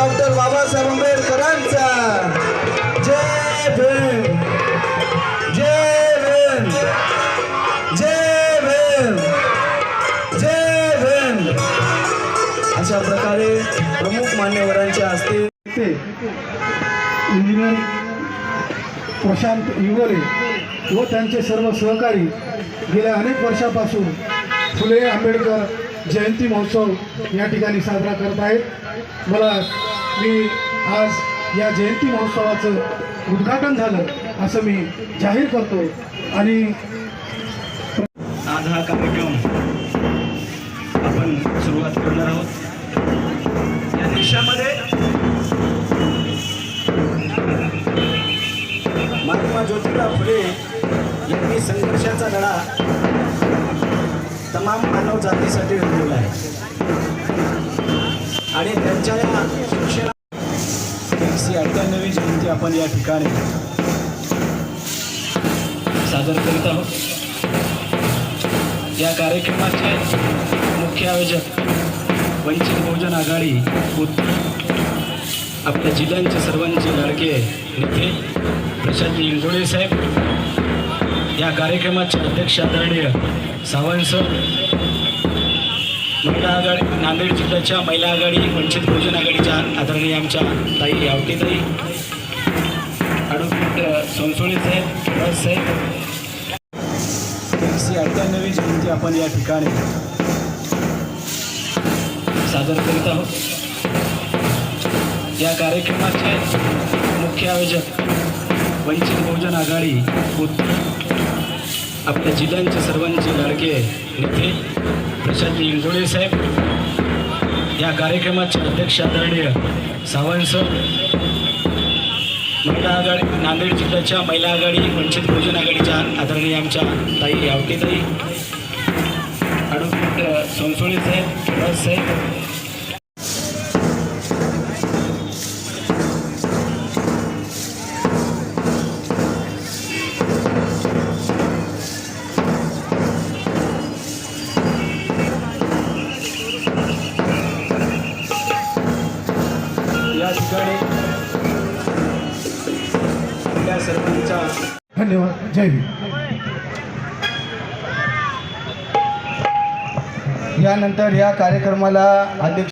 Doctor Babasaheb आंबेडकरांचा. जय भीम. जय भीम. जय भीम. जय भीम. अशा प्रकारे प्रमुख मान्यवरांच्या हस्ते इंजिनियर प्रशांत युगोले व त्यांचे सर्व सहकारी गेल्या अनेक वर्षापासून फुले आंबेडकर जयंती महोत्सव या ठिकाणी साजरा करत आहेत. मला मी आज या जयंती महोत्सवाचं उद्घाटन झालं असं मी जाहीर करतो आणि आज हा कार्यक्रम आपण सुरुवात करणार आहोत. या देशामध्ये महात्मा ज्योतिबा फुले यांनी संघर्षाचा लढा जातीसाठी लढलेला आहे. आणि त्यांच्या या शिक्षणा एकशे अठ्ठ्याण्णवी जयंती आपण या ठिकाणी सादर करीत आहोत. या कार्यक्रमाचे मुख्य आयोजक वंचित बहुजन आघाडी आपल्या जिल्ह्यांचे सर्वांचे लाडके नेते प्रशांत इंजोळे साहेब या कार्यक्रमाचे अध्यक्ष आदरणीय सावंत सर महिला आघाडी नांदेड जिल्ह्याच्या महिला आघाडी वंचित बहुजन आघाडीच्या आदरणीय आमच्या ताई आवटीताई ॲडव्होकेट सोनसोळे साहेब रस साहेब. एकशे अठ्ठ्याण्णवी जयंती आपण या ठिकाणी सादर करीत आहोत. या कार्यक्रमाचे मुख्य आयोजक वंचित बहुजन आघाडी उत- आपल्या जिल्ह्यांचे सर्वांचे लाडके नेते प्रशांत इंजोडे साहेब या कार्यक्रमाचे अध्यक्ष आदरणीय सावंत सर महिला आघाडी नांदेड जिल्ह्याच्या महिला आघाडी वंचित बहुजन आघाडीच्या आदरणीय आमच्या ताई आवटीताई ॲडव्होकेट सोनसोळे साहेब साहेब ठिकाणी. आपल्या धन्यवाद. जय यानंतर या कार्यक्रमाला अध्यक्ष